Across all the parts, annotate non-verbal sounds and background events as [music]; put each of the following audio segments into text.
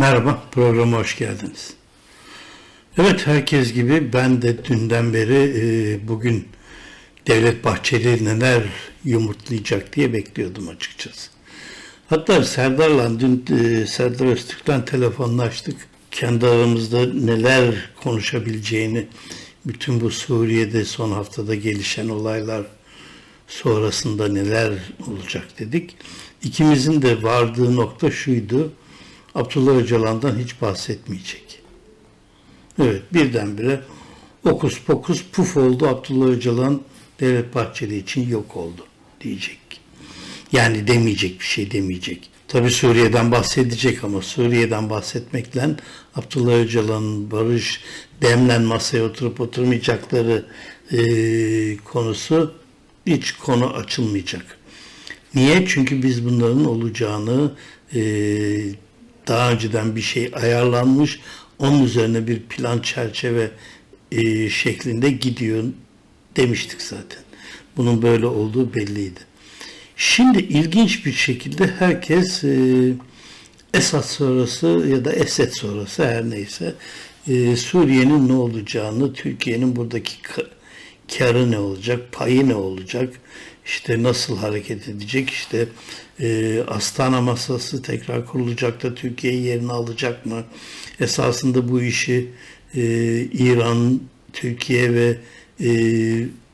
Merhaba, programa hoş geldiniz. Evet, herkes gibi ben de dünden beri e, bugün Devlet Bahçeli neler yumurtlayacak diye bekliyordum açıkçası. Hatta Serdar'la dün e, Serdar Öztürk'ten telefonlaştık. Kendi aramızda neler konuşabileceğini, bütün bu Suriye'de son haftada gelişen olaylar sonrasında neler olacak dedik. İkimizin de vardığı nokta şuydu. Abdullah Öcalan'dan hiç bahsetmeyecek. Evet birdenbire okus pokus puf oldu Abdullah Öcalan Devlet Bahçeli için yok oldu diyecek. Yani demeyecek bir şey demeyecek. Tabi Suriye'den bahsedecek ama Suriye'den bahsetmekle Abdullah Öcalan'ın barış demlen masaya oturup oturmayacakları e, konusu hiç konu açılmayacak. Niye? Çünkü biz bunların olacağını e, daha önceden bir şey ayarlanmış, onun üzerine bir plan çerçeve e, şeklinde gidiyor demiştik zaten. Bunun böyle olduğu belliydi. Şimdi ilginç bir şekilde herkes e, Esad sonrası ya da Esed sonrası her neyse e, Suriye'nin ne olacağını, Türkiye'nin buradaki karı ne olacak, payı ne olacak, işte nasıl hareket edecek, işte e, Astana masası tekrar kurulacak da Türkiye yerini alacak mı? Esasında bu işi e, İran, Türkiye ve e,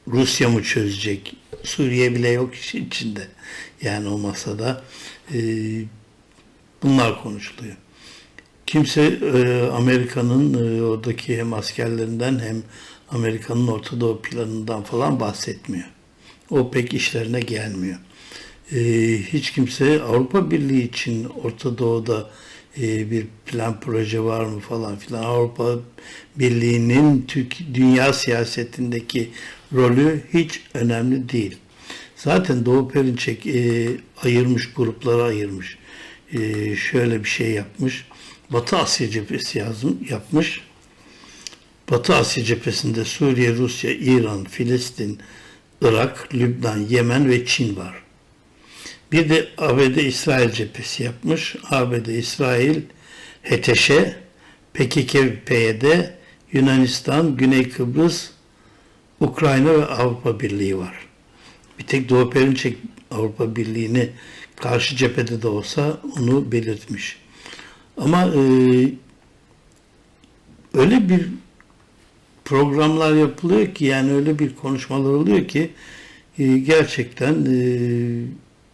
Rusya mı çözecek? Suriye bile yok işin içinde. Yani o masada e, bunlar konuşuluyor. Kimse e, Amerika'nın e, oradaki hem askerlerinden hem Amerika'nın Orta Doğu planından falan bahsetmiyor. O pek işlerine gelmiyor. E, hiç kimse Avrupa Birliği için Orta Doğu'da e, bir plan proje var mı falan filan. Avrupa Birliği'nin Türk dünya siyasetindeki rolü hiç önemli değil. Zaten Doğu Perinçek e, ayırmış, gruplara ayırmış. E, şöyle bir şey yapmış. Batı Asya cephesi yazım, yapmış. Batı Asya cephesinde Suriye, Rusya, İran, Filistin, Irak, Lübnan, Yemen ve Çin var. Bir de ABD İsrail cephesi yapmış. ABD İsrail, HTŞ, PKK, PYD, Yunanistan, Güney Kıbrıs, Ukrayna ve Avrupa Birliği var. Bir tek Doğu Perinçek Avrupa Birliği'ni karşı cephede de olsa onu belirtmiş. Ama e, öyle bir programlar yapılıyor ki yani öyle bir konuşmalar oluyor ki e, gerçekten e,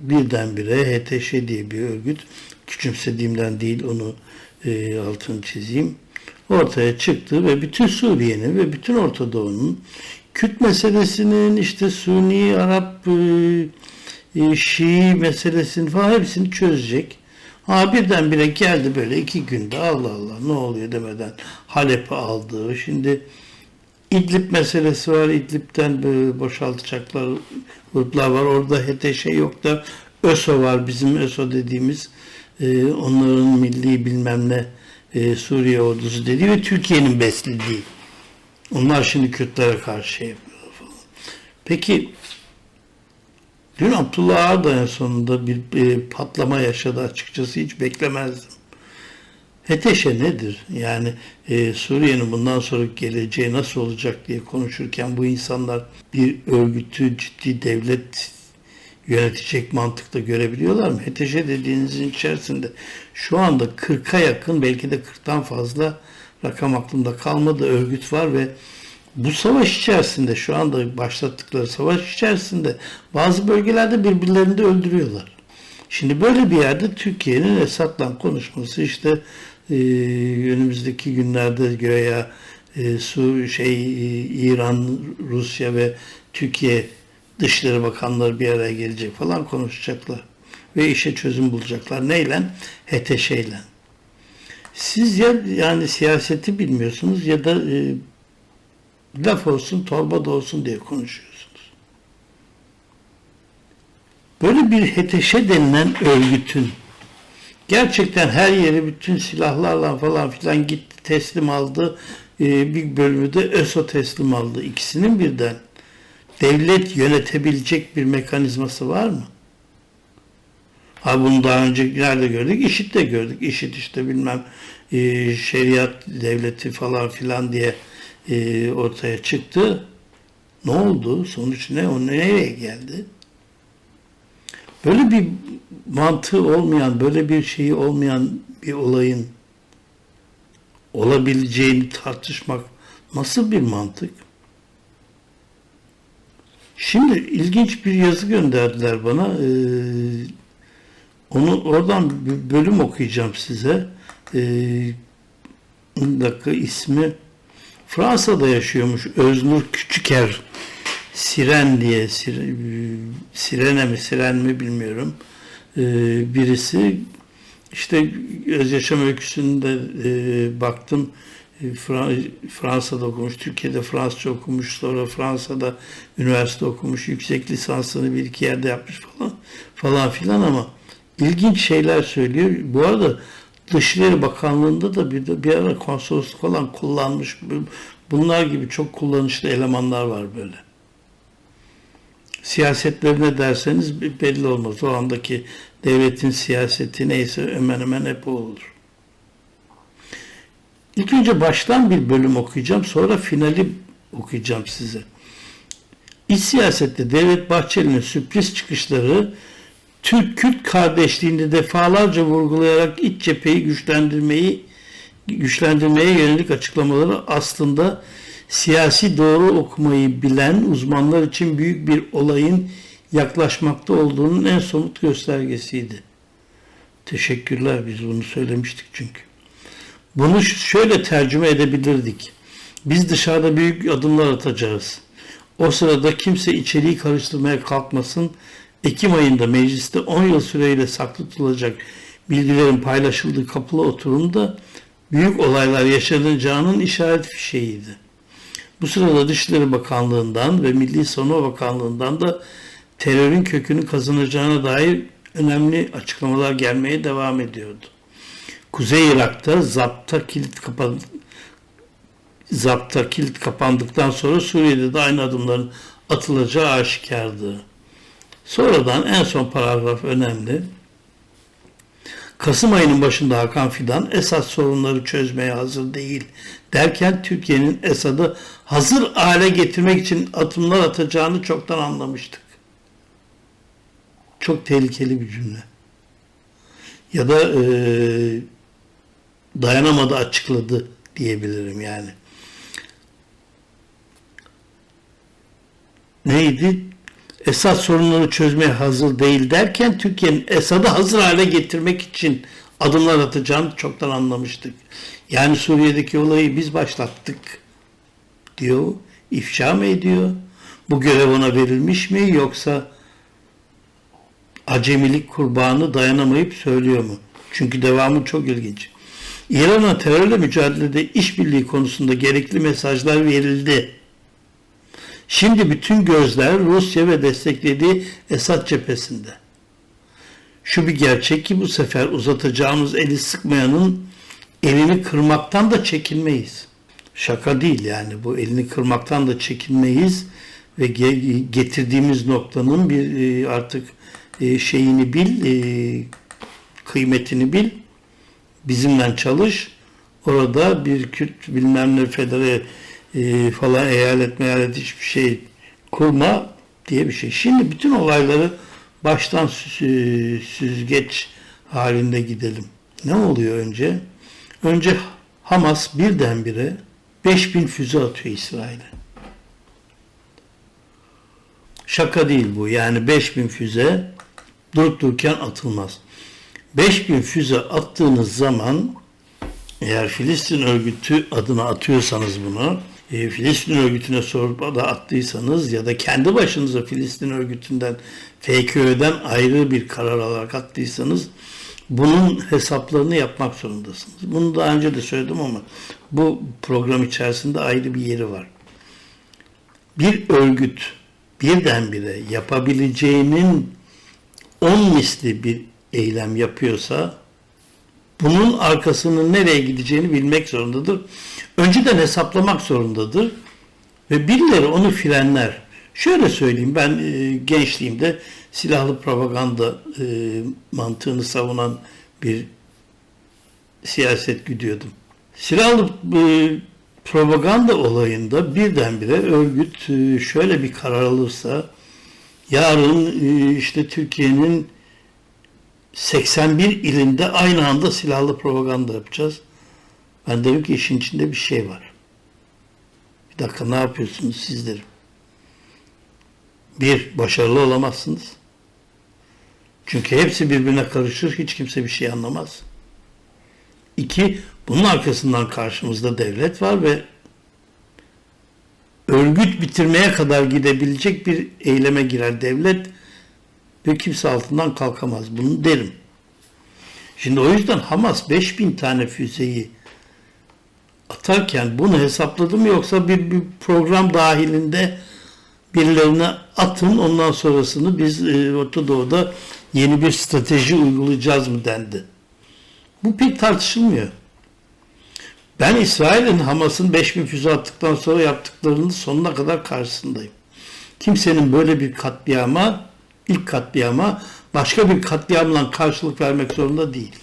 birdenbire HTŞ diye bir örgüt küçümsediğimden değil onu e, altını çizeyim ortaya çıktı ve bütün Suriye'nin ve bütün Orta Doğu'nun Kürt meselesinin işte Suni, Arap, e, Şii meselesini falan hepsini çözecek. Ha birdenbire geldi böyle iki günde Allah Allah ne oluyor demeden Halep'i aldı. Şimdi İdlib meselesi var. İdlib'den boşaltacaklar gruplar var. Orada HTŞ yok da ÖSO var. Bizim ÖSO dediğimiz e, onların milli bilmem ne e, Suriye ordusu dediği ve Türkiye'nin beslediği. Onlar şimdi Kürtlere karşı şey yapıyorlar falan. Peki dün Abdullah Ağar en sonunda bir patlama yaşadı açıkçası hiç beklemezdim. HTŞ nedir? Yani e, Suriye'nin bundan sonra geleceği nasıl olacak diye konuşurken bu insanlar bir örgütü ciddi devlet yönetecek mantıkta görebiliyorlar mı? HTŞ dediğinizin içerisinde şu anda 40'a yakın belki de 40'tan fazla rakam aklımda kalmadı örgüt var ve bu savaş içerisinde şu anda başlattıkları savaş içerisinde bazı bölgelerde birbirlerini de öldürüyorlar. Şimdi böyle bir yerde Türkiye'nin Esad'la konuşması işte e, önümüzdeki günlerde göya e, su şey e, İran, Rusya ve Türkiye Dışişleri Bakanları bir araya gelecek falan konuşacaklar. Ve işe çözüm bulacaklar. Neyle? HTŞ ile. Siz ya yani siyaseti bilmiyorsunuz ya da e, laf olsun torba da olsun diye konuşuyorsunuz. Böyle bir HTŞ denilen örgütün gerçekten her yeri bütün silahlarla falan filan gitti teslim aldı. Ee, bir bölümü de ÖSO teslim aldı. İkisinin birden devlet yönetebilecek bir mekanizması var mı? Ha bunu daha önce nerede gördük? İşit'te gördük. İşit işte bilmem e, şeriat devleti falan filan diye e, ortaya çıktı. Ne oldu? Sonuç ne? O nereye geldi? Böyle bir mantığı olmayan, böyle bir şeyi olmayan bir olayın olabileceğini tartışmak nasıl bir mantık? Şimdi ilginç bir yazı gönderdiler bana. Ee, onu oradan bir bölüm okuyacağım size. Ee, bir dakika ismi Fransa'da yaşıyormuş Öznur Küçüker Siren diye Sir- Sirene mi Siren mi bilmiyorum. Ee, birisi işte öz yaşam öyküsünde e, baktım E, Fra- Fransa'da okumuş, Türkiye'de Fransızca okumuş, sonra Fransa'da üniversite okumuş, yüksek lisansını bir iki yerde yapmış falan falan filan ama ilginç şeyler söylüyor. Bu arada Dışişleri Bakanlığı'nda da bir, bir ara konsolosluk falan kullanmış. Bunlar gibi çok kullanışlı elemanlar var böyle. Siyasetlerine derseniz belli olmaz. O andaki devletin siyaseti neyse hemen hemen hep o olur. İlk önce baştan bir bölüm okuyacağım. Sonra finali okuyacağım size. İç siyasette Devlet Bahçeli'nin sürpriz çıkışları Türk-Kürt kardeşliğini defalarca vurgulayarak iç cepheyi güçlendirmeyi güçlendirmeye yönelik açıklamaları aslında siyasi doğru okumayı bilen uzmanlar için büyük bir olayın yaklaşmakta olduğunun en somut göstergesiydi. Teşekkürler biz bunu söylemiştik çünkü. Bunu şöyle tercüme edebilirdik. Biz dışarıda büyük adımlar atacağız. O sırada kimse içeriği karıştırmaya kalkmasın. Ekim ayında mecliste 10 yıl süreyle saklı tutulacak bilgilerin paylaşıldığı kapılı oturumda büyük olaylar yaşanacağının işaret fişeğiydi. Bu sırada Dışişleri Bakanlığı'ndan ve Milli Savunma Bakanlığı'ndan da terörün kökünü kazanacağına dair önemli açıklamalar gelmeye devam ediyordu. Kuzey Irak'ta zapta kilit kapan zapta kilit kapandıktan sonra Suriye'de de aynı adımların atılacağı aşikardı. Sonradan en son paragraf önemli. Kasım ayının başında Hakan Fidan Esad sorunları çözmeye hazır değil derken Türkiye'nin Esad'ı hazır hale getirmek için adımlar atacağını çoktan anlamıştık. Çok tehlikeli bir cümle. Ya da e, dayanamadı açıkladı diyebilirim yani. Neydi? Esad sorunları çözmeye hazır değil derken Türkiye'nin Esad'ı hazır hale getirmek için adımlar atacağını çoktan anlamıştık. Yani Suriye'deki olayı biz başlattık diyor. ifşa mı ediyor? Bu görev ona verilmiş mi yoksa acemilik kurbanı dayanamayıp söylüyor mu? Çünkü devamı çok ilginç. İran'a terörle mücadelede işbirliği konusunda gerekli mesajlar verildi. Şimdi bütün gözler Rusya ve desteklediği Esad cephesinde. Şu bir gerçek ki bu sefer uzatacağımız eli sıkmayanın elini kırmaktan da çekinmeyiz. Şaka değil yani bu elini kırmaktan da çekinmeyiz ve getirdiğimiz noktanın bir artık şeyini bil, kıymetini bil, bizimle çalış. Orada bir Kürt bilmem ne federe falan eyalet meyalet hiçbir şey kurma diye bir şey. Şimdi bütün olayları baştan süzgeç halinde gidelim. Ne oluyor önce? Önce Hamas birdenbire 5000 füze atıyor İsrail'e. Şaka değil bu. Yani 5000 füze durup dururken atılmaz. 5000 füze attığınız zaman eğer Filistin örgütü adına atıyorsanız bunu e, Filistin örgütüne sorup da attıysanız ya da kendi başınıza Filistin örgütünden FKÖ'den ayrı bir karar alarak attıysanız bunun hesaplarını yapmak zorundasınız. Bunu daha önce de söyledim ama bu program içerisinde ayrı bir yeri var. Bir örgüt birdenbire yapabileceğinin on misli bir eylem yapıyorsa bunun arkasının nereye gideceğini bilmek zorundadır. Önceden hesaplamak zorundadır ve birileri onu frenler. Şöyle söyleyeyim ben e, gençliğimde silahlı propaganda e, mantığını savunan bir siyaset güdüyordum. Silahlı e, propaganda olayında birdenbire örgüt şöyle bir karar alırsa yarın işte Türkiye'nin 81 ilinde aynı anda silahlı propaganda yapacağız. Ben dedim ki işin içinde bir şey var. Bir dakika ne yapıyorsunuz siz derim. Bir, başarılı olamazsınız. Çünkü hepsi birbirine karışır, hiç kimse bir şey anlamaz. İki, bunun arkasından karşımızda devlet var ve örgüt bitirmeye kadar gidebilecek bir eyleme girer devlet ve kimse altından kalkamaz. Bunu derim. Şimdi o yüzden Hamas 5000 tane füzeyi atarken bunu hesapladı mı yoksa bir, bir program dahilinde birilerine atın ondan sonrasını biz e, Orta Doğu'da yeni bir strateji uygulayacağız mı dendi. Bu pek tartışılmıyor. Ben İsrail'in Hamas'ın 5000 füze attıktan sonra yaptıklarının sonuna kadar karşısındayım. Kimsenin böyle bir katliama, ilk katliama başka bir katliamla karşılık vermek zorunda değil.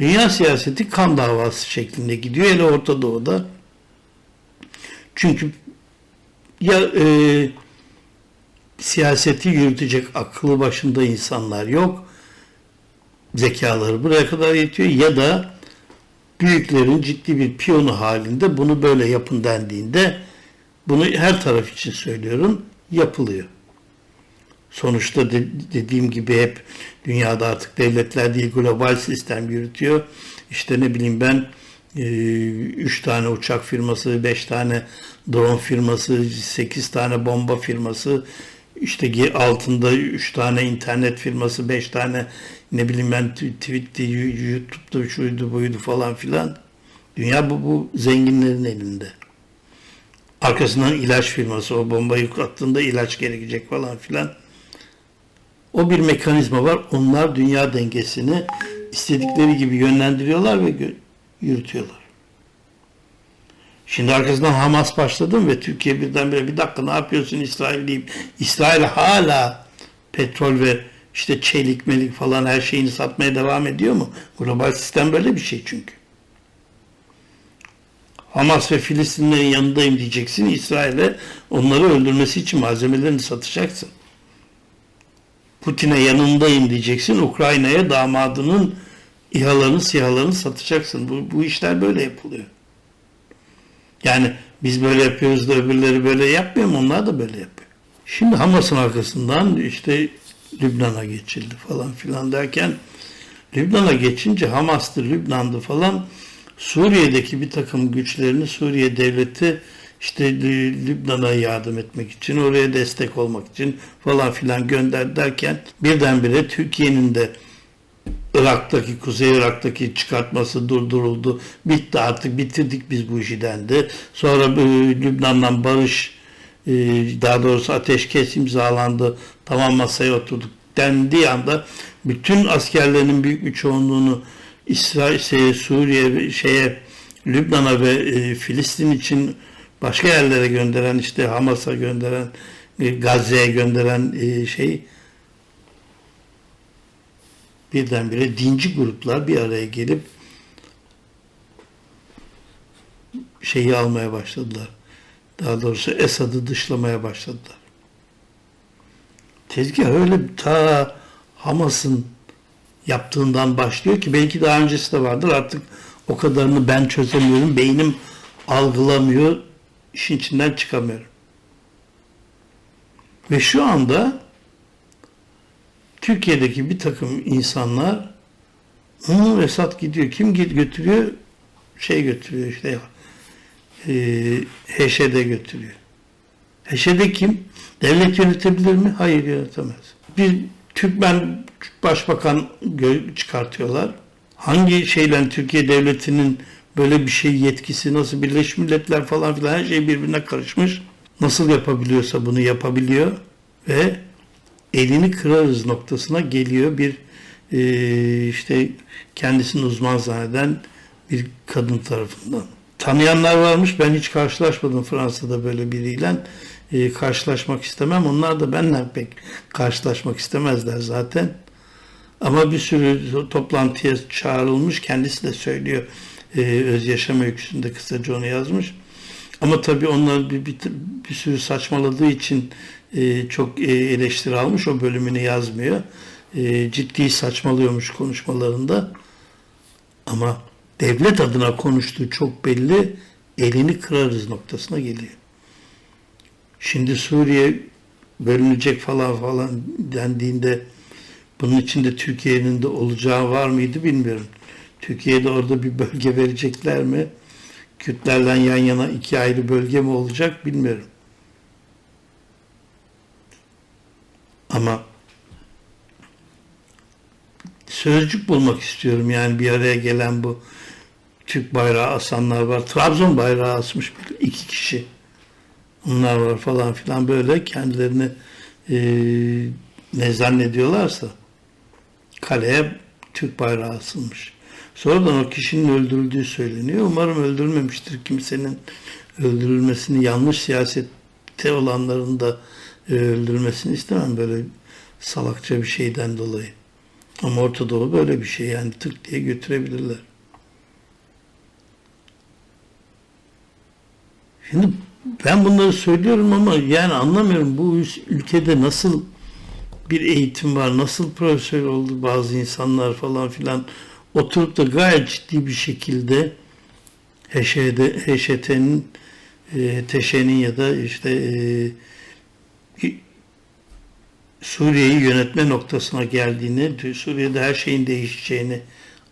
Dünya siyaseti kan davası şeklinde gidiyor hele Orta Doğu'da. Çünkü ya e, siyaseti yürütecek akıllı başında insanlar yok. Zekaları buraya kadar yetiyor ya da büyüklerin ciddi bir piyonu halinde bunu böyle yapın dendiğinde bunu her taraf için söylüyorum yapılıyor. Sonuçta de, dediğim gibi hep dünyada artık devletler değil global sistem yürütüyor. İşte ne bileyim ben 3 tane uçak firması, 5 tane drone firması, 8 tane bomba firması, işte altında 3 tane internet firması, 5 tane ne bileyim ben Twitter'da, YouTube'da şuydu buydu falan filan. Dünya bu, bu zenginlerin elinde. Arkasından ilaç firması, o bombayı attığında ilaç gerekecek falan filan. O bir mekanizma var. Onlar dünya dengesini istedikleri gibi yönlendiriyorlar ve yürütüyorlar. Şimdi arkasından Hamas başladım ve Türkiye birdenbire bir dakika ne yapıyorsun İsrail diyeyim. İsrail hala petrol ve işte çelik melik falan her şeyini satmaya devam ediyor mu? Global sistem böyle bir şey çünkü. Hamas ve Filistinlerin yanındayım diyeceksin. İsrail'e onları öldürmesi için malzemelerini satacaksın. Putin'e yanındayım diyeceksin. Ukrayna'ya damadının İHA'larını, SİHA'larını satacaksın. Bu, bu işler böyle yapılıyor. Yani biz böyle yapıyoruz da öbürleri böyle yapmıyor mu? Onlar da böyle yapıyor. Şimdi Hamas'ın arkasından işte Lübnan'a geçildi falan filan derken Lübnan'a geçince Hamas'tı, Lübnan'dı falan Suriye'deki bir takım güçlerini Suriye devleti işte Lübnan'a yardım etmek için, oraya destek olmak için falan filan gönder derken birdenbire Türkiye'nin de Irak'taki, Kuzey Irak'taki çıkartması durduruldu. Bitti artık bitirdik biz bu işi dendi. Sonra Lübnan'dan barış e, daha doğrusu ateşkes imzalandı. Tamam masaya oturduk dendiği anda bütün askerlerin büyük bir çoğunluğunu İsrail, Suriye, şeye, Lübnan'a ve e, Filistin için başka yerlere gönderen işte Hamas'a gönderen e, Gazze'ye gönderen e, şey birdenbire dinci gruplar bir araya gelip şeyi almaya başladılar. Daha doğrusu Esad'ı dışlamaya başladılar. Tezgah öyle ta Hamas'ın yaptığından başlıyor ki belki daha öncesi de vardır artık o kadarını ben çözemiyorum. Beynim algılamıyor. İşin içinden çıkamıyorum. Ve şu anda Türkiye'deki bir takım insanlar Hı, Esat gidiyor. Kim götürüyor? Şey götürüyor işte e, HŞD götürüyor. HŞD kim? Devlet yönetebilir mi? Hayır yönetemez. Bir Türkmen başbakan çıkartıyorlar. Hangi şeyle Türkiye devletinin böyle bir şey yetkisi nasıl Birleşmiş Milletler falan filan her şey birbirine karışmış. Nasıl yapabiliyorsa bunu yapabiliyor ve elini kırarız noktasına geliyor bir e, işte kendisini uzman zanneden bir kadın tarafından. Tanıyanlar varmış. Ben hiç karşılaşmadım Fransa'da böyle biriyle. e, karşılaşmak istemem. Onlar da benimle pek karşılaşmak istemezler zaten. Ama bir sürü toplantıya çağrılmış. Kendisi de söylüyor. E, öz yaşam öyküsünde kısaca onu yazmış. Ama tabii onlar bir, bir, bir sürü saçmaladığı için e, çok e, eleştiri almış. O bölümünü yazmıyor. E, ciddi saçmalıyormuş konuşmalarında. Ama devlet adına konuştuğu çok belli. Elini kırarız noktasına geliyor. Şimdi Suriye bölünecek falan falan dendiğinde bunun içinde Türkiye'nin de olacağı var mıydı bilmiyorum. Türkiye'de orada bir bölge verecekler mi? Kürtlerle yan yana iki ayrı bölge mi olacak bilmiyorum. Ama sözcük bulmak istiyorum yani bir araya gelen bu Türk bayrağı asanlar var. Trabzon bayrağı asmış iki kişi. Onlar var falan filan böyle kendilerini e, ne zannediyorlarsa kaleye Türk bayrağı asılmış. Sonradan o kişinin öldürüldüğü söyleniyor. Umarım öldürülmemiştir. Kimsenin öldürülmesini yanlış siyasette olanların da e, öldürülmesini istemem böyle salakça bir şeyden dolayı. Ama Orta Doğu böyle bir şey yani tık diye götürebilirler. Şimdi ben bunları söylüyorum ama yani anlamıyorum bu ülkede nasıl bir eğitim var, nasıl profesör oldu bazı insanlar falan filan oturup da gayet ciddi bir şekilde HŞD, HŞT'nin e, TŞ'nin ya da işte e, Suriye'yi yönetme noktasına geldiğini, Suriye'de her şeyin değişeceğini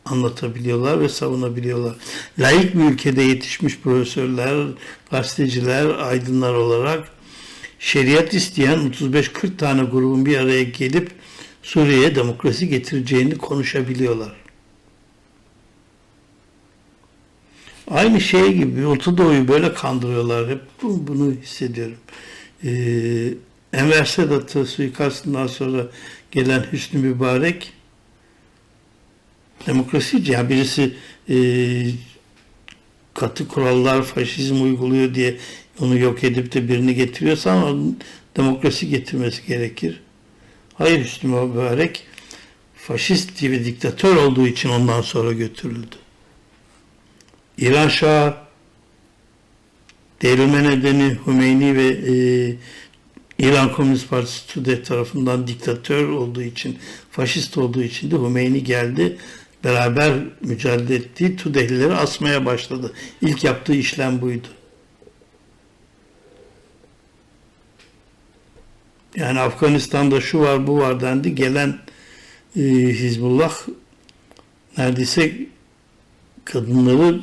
anlatabiliyorlar ve savunabiliyorlar. Layık bir ülkede yetişmiş profesörler, gazeteciler, aydınlar olarak şeriat isteyen 35-40 tane grubun bir araya gelip Suriye'ye demokrasi getireceğini konuşabiliyorlar. Aynı şey gibi Orta Doğu'yu böyle kandırıyorlar. Hep bunu hissediyorum. Ee, Enver Sedat'ı suikastından sonra gelen Hüsnü Mübarek demokrasici. Yani birisi e, katı kurallar, faşizm uyguluyor diye onu yok edip de birini getiriyorsa ama demokrasi getirmesi gerekir. Hayır Hüsnü Mübarek faşist ve diktatör olduğu için ondan sonra götürüldü. İran Şahı devrilme nedeni Hümeyni ve e, İran Komünist Partisi TÜDE tarafından diktatör olduğu için, faşist olduğu için de Hümeyni geldi. Beraber mücadele ettiği TÜDE'lileri asmaya başladı. İlk yaptığı işlem buydu. Yani Afganistan'da şu var bu var dendi. Gelen e, Hizbullah neredeyse kadınları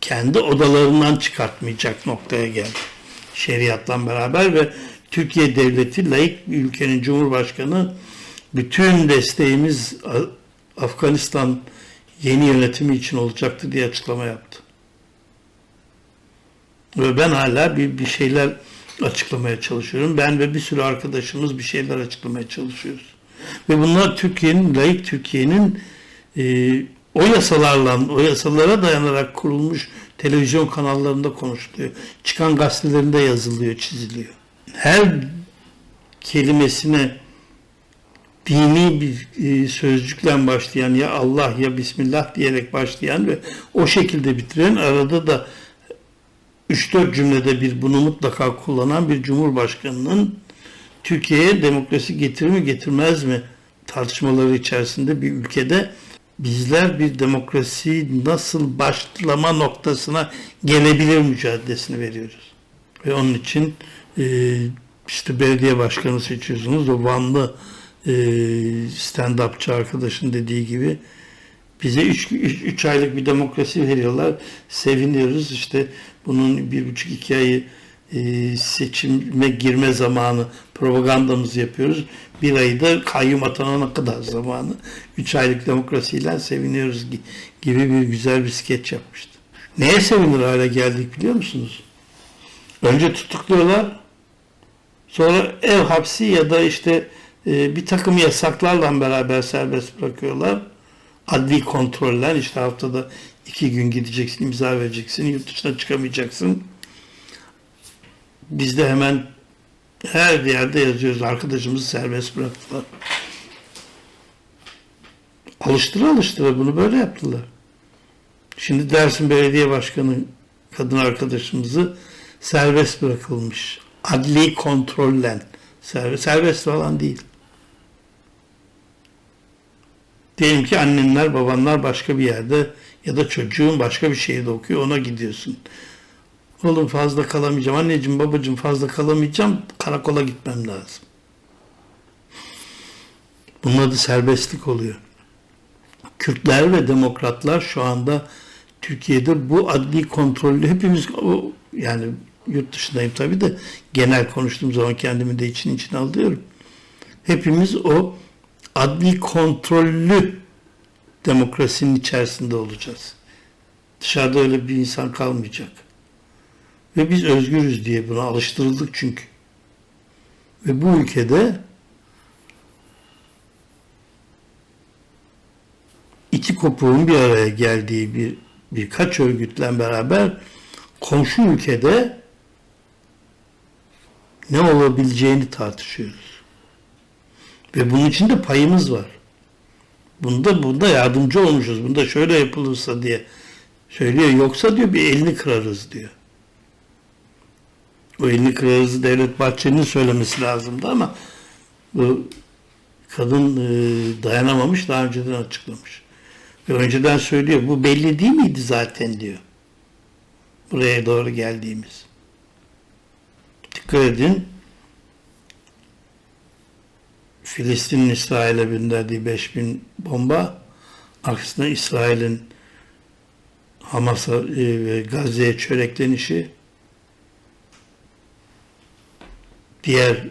kendi odalarından çıkartmayacak noktaya geldi. Şeriatla beraber ve Türkiye Devleti layık bir ülkenin Cumhurbaşkanı bütün desteğimiz Afganistan yeni yönetimi için olacaktı diye açıklama yaptı. Ve ben hala bir, bir şeyler açıklamaya çalışıyorum. Ben ve bir sürü arkadaşımız bir şeyler açıklamaya çalışıyoruz. Ve bunlar Türkiye'nin, layık Türkiye'nin e, o yasalarla, o yasalara dayanarak kurulmuş televizyon kanallarında konuşuluyor. Çıkan gazetelerinde yazılıyor, çiziliyor. Her kelimesine dini bir e, sözcükle başlayan ya Allah ya Bismillah diyerek başlayan ve o şekilde bitiren arada da 3-4 cümlede bir bunu mutlaka kullanan bir cumhurbaşkanının Türkiye'ye demokrasi getirir mi getirmez mi tartışmaları içerisinde bir ülkede bizler bir demokrasi nasıl başlama noktasına gelebilir mücadelesini veriyoruz. Ve onun için e, işte belediye başkanı seçiyorsunuz. O Vanlı e, stand-upçı arkadaşın dediği gibi bize 3 aylık bir demokrasi veriyorlar. Seviniyoruz. İşte bunun bir buçuk iki ayı e, seçime girme zamanı propagandamızı yapıyoruz. Bir ayı da kayyum atanana kadar zamanı. Üç aylık demokrasiyle seviniyoruz gibi bir güzel bir skeç yapmıştı. Neye sevinir hale geldik biliyor musunuz? Önce tutukluyorlar. Sonra ev hapsi ya da işte e, bir takım yasaklarla beraber serbest bırakıyorlar. Adli kontroller işte haftada iki gün gideceksin, imza vereceksin, yurt dışına çıkamayacaksın. Bizde hemen Her yerde yazıyoruz. Arkadaşımızı serbest bıraktılar. Alıştıra alıştıra bunu böyle yaptılar. Şimdi Dersim Belediye Başkanı kadın arkadaşımızı serbest bırakılmış. Adli kontrollen. Serbest, serbest falan değil. Diyelim ki annenler, babanlar başka bir yerde ya da çocuğun başka bir şehirde okuyor ona gidiyorsun. Oğlum fazla kalamayacağım. Anneciğim babacığım fazla kalamayacağım. Karakola gitmem lazım. Bunun adı serbestlik oluyor. Kürtler ve demokratlar şu anda Türkiye'de bu adli kontrollü hepimiz o yani yurt dışındayım tabii de genel konuştuğum zaman kendimi de için içine alıyorum. Hepimiz o adli kontrollü demokrasinin içerisinde olacağız. Dışarıda öyle bir insan kalmayacak. Ve biz özgürüz diye buna alıştırıldık çünkü. Ve bu ülkede iki kopuğun bir araya geldiği bir birkaç örgütle beraber komşu ülkede ne olabileceğini tartışıyoruz. Ve bunun için de payımız var. Bunda bunda yardımcı olmuşuz. Bunda şöyle yapılırsa diye söylüyor. Yoksa diyor bir elini kırarız diyor. O elini kırarız Devlet Bahçeli'nin söylemesi lazımdı ama bu kadın e, dayanamamış daha önceden açıklamış. Ve önceden söylüyor. Bu belli değil miydi zaten diyor. Buraya doğru geldiğimiz. Dikkat edin. Filistin'in İsrail'e gönderdiği 5000 bomba aksine İsrail'in Hamas'a e, ve Gazze'ye çöreklenişi diğer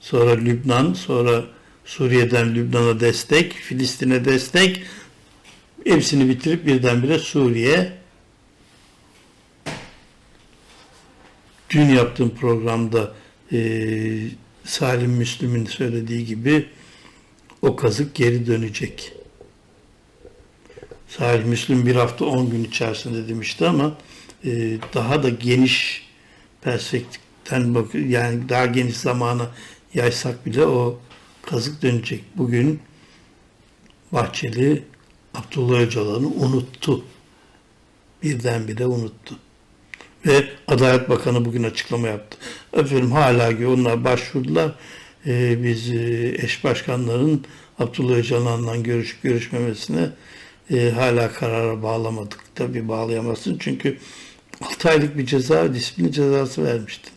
sonra Lübnan sonra Suriye'den Lübnan'a destek Filistin'e destek. Hepsini bitirip birdenbire Suriye. Dün yaptığım programda e, Salim Müslüm'ün söylediği gibi o kazık geri dönecek. Salim Müslüm bir hafta 10 gün içerisinde demişti ama e, daha da geniş perspektiften bak yani daha geniş zamana yaysak bile o kazık dönecek. Bugün Bahçeli Abdullah Öcalan'ı unuttu. Birdenbire unuttu. Ve Adalet Bakanı bugün açıklama yaptı. Efendim hala ki onlar başvurdular. Ee, biz e, eş başkanların Abdullah Öcalan'la görüşüp görüşmemesine e, hala karara bağlamadık. Tabii bağlayamazsın çünkü 6 aylık bir ceza, disiplin cezası vermişti.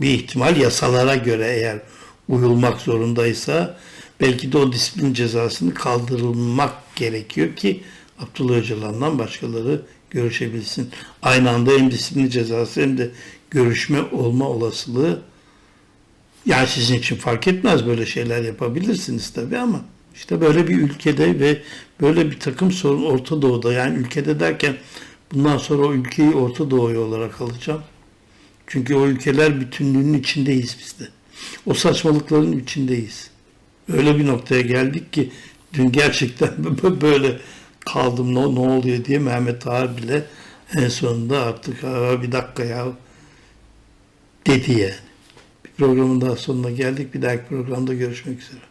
Bir ihtimal yasalara göre eğer uyulmak zorundaysa belki de o disiplin cezasını kaldırılmak gerekiyor ki Abdullah Öcalan'dan başkaları görüşebilsin. Aynı anda hem disiplin cezası hem de görüşme olma olasılığı yani sizin için fark etmez böyle şeyler yapabilirsiniz tabii ama işte böyle bir ülkede ve böyle bir takım sorun Orta Doğu'da yani ülkede derken bundan sonra o ülkeyi Orta Doğu'yu olarak alacağım. Çünkü o ülkeler bütünlüğünün içindeyiz biz de. O saçmalıkların içindeyiz. Öyle bir noktaya geldik ki dün gerçekten [laughs] böyle kaldım ne, ne oluyor diye Mehmet Ağar bile en sonunda artık bir dakika ya dedi yani. Bir programın daha sonuna geldik. Bir dahaki programda görüşmek üzere.